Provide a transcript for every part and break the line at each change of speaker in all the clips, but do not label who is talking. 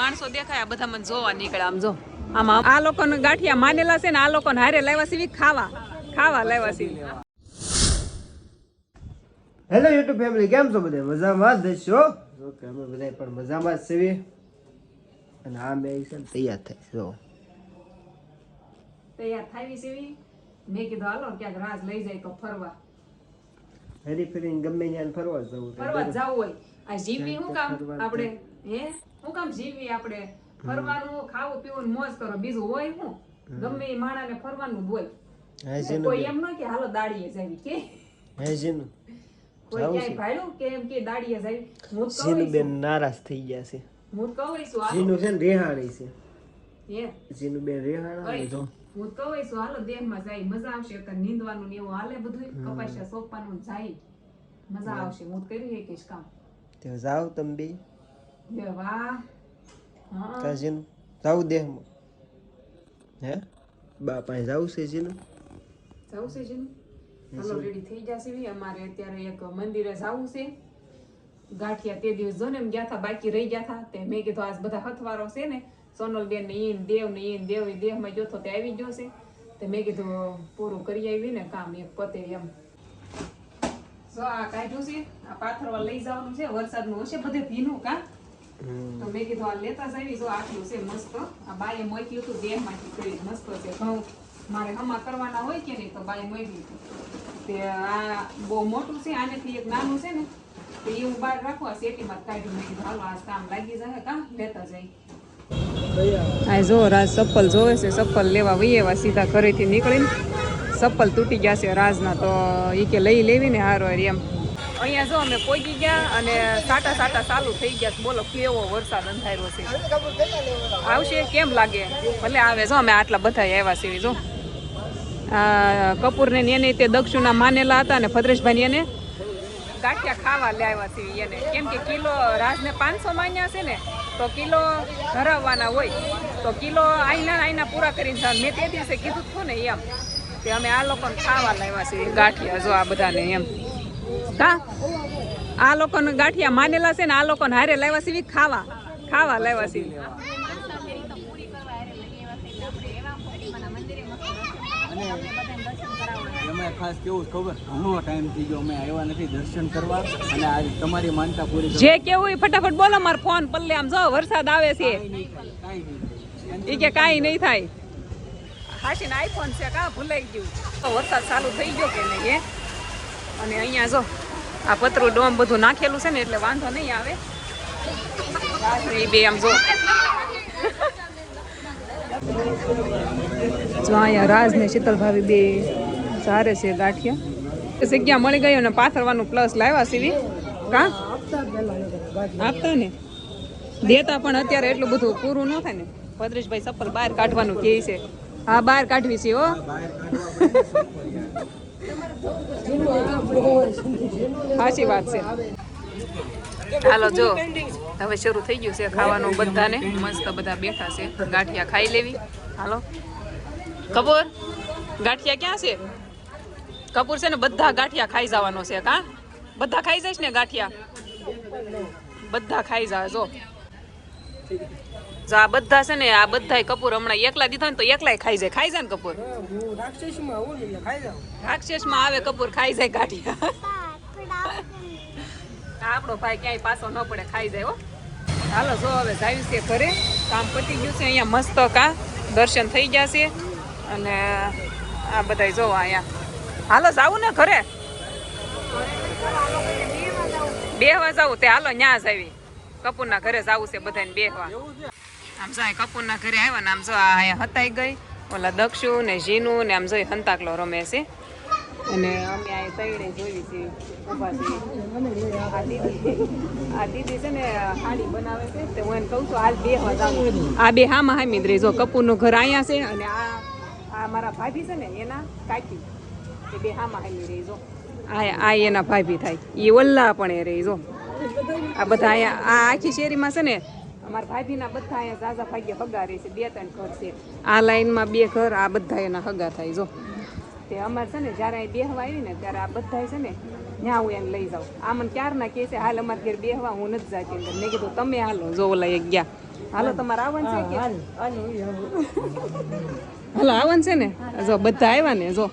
માણસો દેખાય આ બધા મને જોવા નીકળે આમ જો. આમાં આ લોકોને ગાંઠિયા માનેલા છે ને આ લોકોને હારે લાવ્યા છે ખાવા ખાવા લાવ્યા છે.
હેલો યુટ્યુબ ફેમિલી કેમ છો બધા? મજામાં જ છો ઓકે અમે બધા પણ મજામાં જ છીએ. અને આ મેં ને તૈયાર થઈ જો.
તૈયાર થાવી સેવી મેં કીધું હાલો ક્યાંક રાજ લઈ જાય તો ફરવા.
ફરી ફરીને ગમે ત્યાં ફરવા જવું
ફરવા જવું હોય. આ જીવી શું કામ? આપણે હે? શું કામ જીવી આપણે? ફરવાનું ખાવું પીવું મોજ કરો. બીજું હોય હું? ગમે એ માણાને ફરવાનું હોય. કોઈ એમ ન કે હાલો દાડીએ જાવી. કે?
હે જીનું
કોઈ ક્યાંય ભાડ્યું? કે એમ કે દાડીએ જાવી. હું જ
બેન નારાજ થઈ ગયા છે.
હું જ કહું છું
જીનું છે ને રેહાણી છે.
હે?
જીનું બેન રેહાણા ને
હું તો કહું છું હાલો દેહમાં જાય મજા આવશે. તો નીંદવાનું ને એવું હાલે બધું કપાસિયા સોંપવાનું ને જાય મજા આવશે. હું તો કરી શકીશ કામ.
તે જાવ તમે બી.
લે વાહ હા
કા જીનું જાવ દેહમાં હે બા પાસે જાવ છે જીનું
જવું છે જીનું હાલો રેડી થઈ જશે બી અમારે અત્યારે એક મંદિરે જવું છે ગાંઠિયા તે દિવસ જો ને એમ ગયા હતા બાકી રહી ગયા હતા તે મેં કીધું આજ બધા હથવારો છે ને સોનલબેન ને ઈન દેવ ને ઈન દેવ દેહ દેહમાં જોતો તે આવી ગયો છે. તે મેં કીધું પૂરું કરી આવી ને કામ એક પતે એમ. જો આ કાઢ્યું છે આ પાથરવા લઈ જવાનું છે વરસાદનું હશે બધે ભીનું કા? તો મેં કીધું આ લેતા આવી જો આટલું છે મસ્ત. આ બાએ મોકલ્યું હતું દેહમાંથી કરી મસ્ત છે. ઘઉં મારે હમા કરવાના હોય કે નહીં તો બાએ મોકલ્યું હતું તે આ બહુ મોટું છે આનેથી એક નાનું છે ને તો એ હું બહાર રાખું આ શેટીમાં કાઢી મેં કીધું હાલો આ કામ લાગી જાય કા? લેતા જાય આ જો રાજ ચપ્પલ જોવે છે ચપ્પલ લેવા વહી એવા સીધા ઘરેથી નીકળીને. ચપ્પલ તૂટી ગયા છે રાજના તો એ કે લઈ લેવી ને હારો એમ. અહીંયા જો અમે પહોંચી ગયા અને સાટા સાટા ચાલુ થઈ ગયા. બોલો, કેવો વરસાદ અંધાર્યો છે? આવશે? કેમ લાગે? ભલે આવે. જો અમે આટલા બધા આવ્યા છીએ, જો. કપૂરને એને તે દક્ષુના માનેલા હતા અને ભદ્રેશભાઈ એને ગાંઠિયા ખાવા લાવ્યા છીએ એને. કેમ કે કિલો રાજને પાંચસો માન્યા છે ને, તો કિલો ધરાવવાના હોય. તો કિલો આઈના આઈના પૂરા કરીને મેં તે દિવસે કીધું હતું ને એમ, કે અમે આ લોકોને ખાવા લાવ્યા છીએ ગાંઠિયા, જો આ બધાને એમ. કા? આ લોકોને ગાંઠિયા માનેલા છે ને આ લોકોને હારે લાવ્યા છીએ ખાવા. ખાવા લાવ્યા છીએ
એમાં ખાસ કેવું ખબર? ઘણો ટાઈમ થઈ ગયો. અમે આવ્યા નથી દર્શન કરવા અને આજ તમારી માનતા પૂરી
જે કેવું ફટાફટ બોલો માર ફોન પલ્લે. આમ જો વરસાદ આવે છે. એ કે કાંઈ નહીં થાય. હાશીને આઈફોન છે કા? ભૂલાઈ ગયું. તો વરસાદ ચાલુ થઈ ગયો કે નહીં અને અહીંયા જો આ પતરું ડોમ બધું નાખેલું છે ને એટલે વાંધો નહીં આવે. એ બે આમ જો. અહીંયા રાજ ને શીતલ ભાભી બે સારે છે ગાંઠિયા. જગ્યા મળી ગયો અને પાથરવાનું પ્લસ લાવ્યા સીવી કા આપતા ને? દેતા પણ અત્યારે એટલું બધું પૂરું ન થાય ને. ભદ્રેશભાઈ સફર બહાર કાઢવાનું કહે છે. હા, બહાર કાઢવી છે હો. સાચી વાત છે. હાલો, જો, હવે શરૂ થઈ ગયું છે ખાવાનું બધાને. મસ્ત બધા બેઠા છે. ગાંઠિયા ખાઈ લેવી. હાલો. કપૂર, ગાંઠિયા ક્યાં છે? કપૂર છે ને બધા ગાંઠિયા ખાઈ જવાનો છે, કા? બધા ખાઈ જઈશ ને ગાંઠિયા? બધા ખાઈ જાય જો. જો આ બધા છે ને આ બધાય કપૂર હમણાં એકલા દીધા ને તો એકલાય ખાઈ જાય. ખાઈ જાય ને કપૂર? રાક્ષસમાં આવે કપૂર ખાઈ જાય આ આપણો ભાઈ ક્યાંય પાછો ન પડે ખાઈ જાય હો. હાલો જો હવે જાવી છે ઘરે. કામ પતી ગયું છે અહીંયા મસ્ત કા દર્શન થઈ ગયા છે. અને આ બધાય જો અહીંયા. હાલો જાવું ને ઘરે. બેહવા જાવું તે હાલો ન્યા જાવી કપૂરના ઘરે જાવું છે બધાને બેહવા. આમ જો કપૂરના ઘરે આવ્યા ને આમ જો આ હતાઈ ગઈ. ઓલા દક્ષુ ને જીનુ ને આમ જોઈ હંતાકલો રમે છે. અને અમે આ તૈડે જોઈ છે, ઊભા આ દીદી આ દીદી છે ને હાડી બનાવે છે તે હું એને કહું છું, હાલ બે હતા આ બે હામાં હામી જ જો કપૂરનું ઘર અહીંયા છે અને આ આ મારા ભાભી છે ને એના કાકી. એ બે હામાં હામી રહી, જો. આ આ એના ભાભી થાય. એ ઓલ્લા પણ એ રહી, જો. આ બધા આ આખી શેરીમાં છે ને અમારા ભાભીના બધા અહીંયા ઝાઝા ભાગ્ય હગા રહે છે બે ત્રણ ઘર છે. આ લાઈનમાં બે ઘર આ બધા એના હગા થાય જો. તે અમારે છે ને જ્યારે અહીં બેહવા આવી ને ત્યારે આ બધા છે ને ત્યાં હું એને લઈ જાઉં. આ મને ક્યારના કહે છે હાલ અમારે ઘેર બેહવા હું નથી જાતી. અંદર. મેં કીધું તમે હાલો જો ઓલા એક ગયા. હાલો તમારે આવવાનું છે કે? હાલો આવવાનું છે ને? જો બધા આવ્યા ને જો.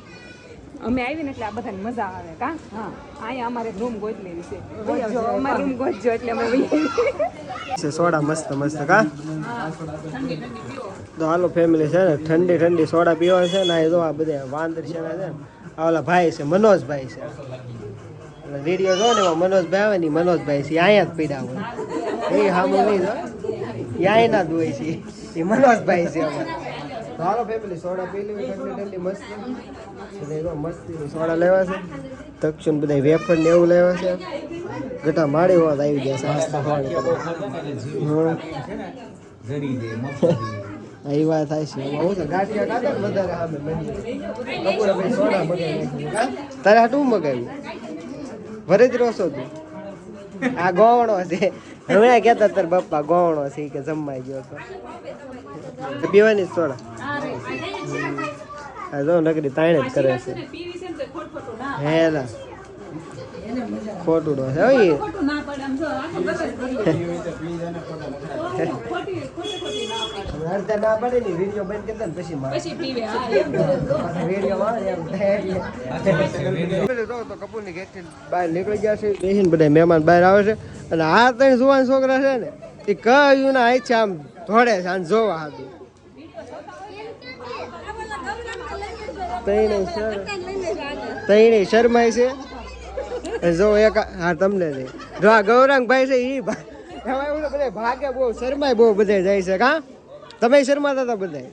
અમે આવીને એટલે આ બધાને મજા આવે કા? હા. અહીંયા અમારે રૂમ ગોત લેવી છે અમારે રૂમ ગોતજો એટલે અમે
છે સોડા મસ્ત મસ્ત કા? તો હાલો ફેમિલી છે ને ઠંડી ઠંડી સોડા પીવા છે ને જો આ બધા વાંદર છે ને ઓલા ભાઈ છે મનોજભાઈ છે. એટલે વીડિયો જો ને એમાં મનોજભાઈ આવે ને મનોજભાઈ છે અહીંયા જ પીડા હોય. એ હામું નહીં જો અહીંયા જ હોય છે. એ મનોજભાઈ છે અમારે. હાલો ફેમિલી સોડા પી લેવી ઠંડી ઠંડી મસ્ત. મસ્તી સોડા લેવા છે. તક્ષણ બધા વેફર ને એવું લેવા છે. ગટા માળી વાત આવી ગયા છે. આસ્તા પાણી એ વાત થાય છે. એમાં હું છે ગાંઠિયા ખાતા વધારે સામે બપોરે સોડા મગાવી તારે હાટું હું મગાવ્યું? ભરે જ રોસો તું? આ ગોવણો છે. હમણાં કહેતા તાર પપ્પા ગોવણો છે કે જમવા ગયો તો. પીવાની સોડા. આ જો નકરી તાણે જ કરે છે.
તો ખોટ
છે નીકળી ગયા છે. બેસીને મહેમાન બહાર આવે છે અને આ ત્રણ જુવાન છોકરા છે ને એ કયું ના આઈ છે આમ ધોડે છે આને જોવા હતું ત્રણેય સર ત્રણેય શરમાય છે જો એક હા તમને દે. જો આ ગૌરાંગભાઈ છે એ એમાં એવું બહુ, શર્માય બહુ બધા જાય છે, કા? તમે શરમાતા હતા બધા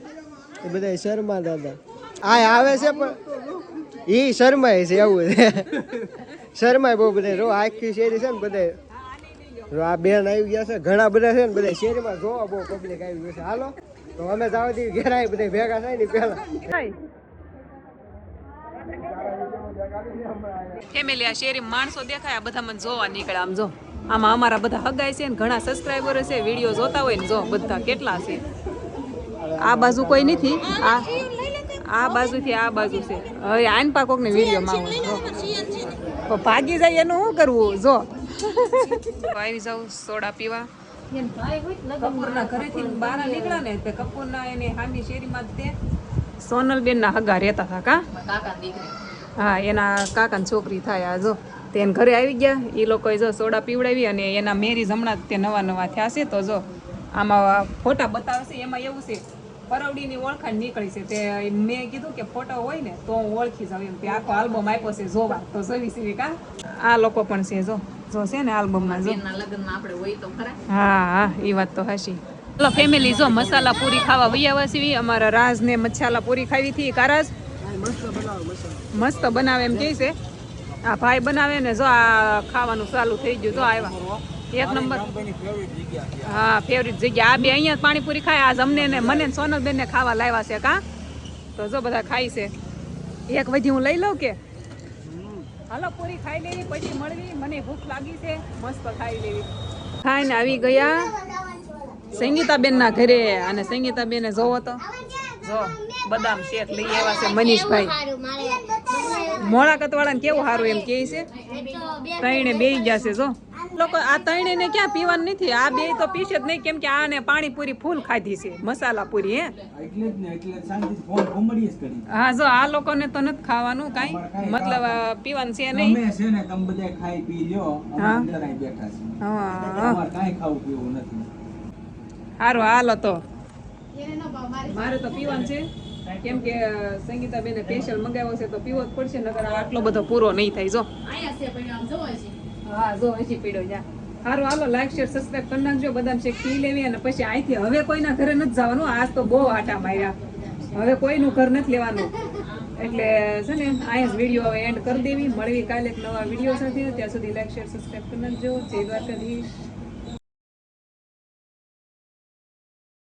એ બધા શરમાતા હતા. આ આવે છે પણ ઈ શર્માય છે, એવું શરમાય બહુ બધા રો, આખી શેરી છે ને બધે આ બેન આવી ગયા છે, ઘણા બધા છે ને બધા શેરીમાં જોવા બહુ પબ્લિક આવી ગયું છે. હાલો, તો અમે જાવ દી ઘેરાય બધા ભેગા થાય ને પેલા
ફેમિલી, આ શેરી માણસો દેખાય બધા મને જોવા નીકળે, આમ જો. આમાં અમારા બધા હગાય છે ને ઘણા સબસ્ક્રાઈબરો છે વીડિયો જોતા હોય ને જો બધા કેટલા છે. આ બાજુ કોઈ નથી આ આ બાજુથી આ બાજુ છે. હવે આન પા કોકને વીડિયો માં જો. તો ભાગી જાય એનું શું કરવું જો. આવી જાવ સોડા પીવા. કપૂરના ઘરેથી બહાર નીકળ્યા ને તે કપૂરના એને હામી શેરીમાં તે સોનલબેનના હગા રહેતા હતા કા? હા એના કાકાની છોકરી થાય આ જો. તેને ઘરે આવી ગયા. એ લોકોએ જો સોડા પીવડાવી અને એના મેરીઝ હમણાં તે નવા નવા થયા છે. તો જો આમાં ફોટા બતાવશે એમાં એવું છે પરવડીની ઓળખાણ નીકળી છે. તે મેં કીધું કે ફોટો હોય ને તો હું ઓળખી જાઉં એમ કે આખો આલ્બમ આપ્યો છે જોવા. તો જોવી સીવી કા આ. લોકો પણ છે જો. જો છે ને આલ્બમમાં જો. હા હા એ વાત તો હશી ચલો ફેમિલી જો મસાલા પૂરી ખાવા વૈયા સીવી અમારા રાજ ને મસાલા પૂરી ખાવી હતી કારાજ મસ્ત બનાવે એમ કે છે. આ ભાઈ બનાવે ને જો આ ખાવાનું ચાલુ થઈ ગયું જો આવ્યા એક નંબર. હા ફેવરિટ જગ્યા. આ બે અહીંયા પાણીપુરી ખાય. આજ અમને ને મને સોનલબેન ને ખાવા લાવ્યા છે કા? તો જો બધા ખાય છે. એક વધી હું લઈ લઉં કે? હાલો પૂરી ખાઈ લેવી પછી મળવી. મને ભૂખ લાગી છે. મસ્ત ખાઈ લેવી. ખાઈને આવી ગયા સંગીતાબેન ના ઘરે. અને સંગીતાબેને જોવો તો. જો બદામ શેક લઈ આવ્યા છે મનીષભાઈ. મોળાકત વાળાને કેવું સારું એમ કે છે? ત્રણે બે ગયા છે જો. લોકો આ ત્રણે ને ક્યાં પીવાનું નથી? આ બે તો પીશે જ નહીં કેમ કે આને પાણીપુરી ફૂલ ખાધી છે મસાલા પૂરી હે. હા જો આ લોકોને તો નથી ખાવાનું કાંઈ. મતલબ આ પીવાનું છે નહીં.
છે ને તમે બધા ખાઈ પી લ્યો. અમે
હા.
અંદર અહીં બેઠા છીએ.
હા
અમારે કાંઈ ખાવું પીવું નથી.
સારું હાલો તો. મારે તો પીવાનું છે. કેમ કે સંગીતાબેને સ્પેશિયલ મંગાવ્યો છે તો પીવો જ પડશે નકર આ આટલો બધો પૂરો નહીં થાય જો. હા જો હજી પીડો જા સારું હાલો લાઈક શેર સબસ્ક્રાઇબ કરી નાખજો બદામ શેક પી લેવી અને પછી અહીંથી હવે કોઈના ઘરે નથી જવાનું આજ તો બહુ આટા માર્યા. હવે કોઈનું ઘર નથી લેવાનું. એટલે છે ને અહીંયા જ વીડિયો હવે એન્ડ કરી દેવી. મળવી કાલે એક નવા વીડિયો સાથે. ત્યાં સુધી લાઈક શેર સબસ્ક્રાઇબ કરી નાખજો. જય દ્વારકાધીશ.